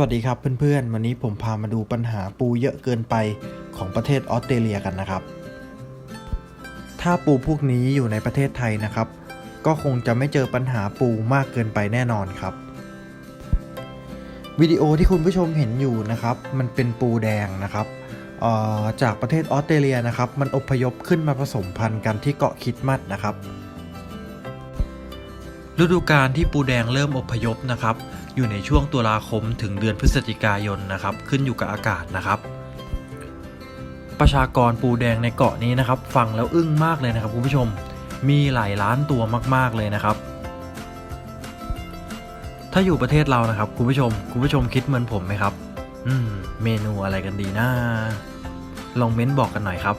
วัสดีครับเพื่อนๆ วันนี้ผมพามาดูปัญหาปูเยอะเกินไปของประเทศออสเตรเลียกันนะครับ ถ้าปูพวกนี้อยู่ในประเทศไทยนะครับ ก็คงจะไม่เจอปัญหาปูมากเกินไปแน่นอนครับ วิดีโอที่คุณผู้ชมเห็นอยู่นะครับ มันเป็นปูแดงนะครับออจากประเทศออสเตรเลียนะครับ มันอพยพขึ้นมาผสมพันธุ์กันที่เกาะคิดมัดนะครับ ฤดูกาลที่ปูแดงเริ่มอพยพนะครับ อยู่ในช่วงตุลาคมถึงเดือนพฤศจิกายนนะครับ ขึ้นอยู่กับอากาศนะครับ ประชากรปูแดงในเกาะนี้นะครับ ฟังแล้วอึ้งมากเลยนะครับคุณผู้ชม มีหลายล้านตัวมาก ๆเลยนะครับ ถ้าอยู่ประเทศเรานะครับคุณผู้ชม คุณผู้ชมคิดเหมือนผมไหมครับ อืม เมนูอะไรกันดีนะลองเม้นบอกกันหน่อยครับ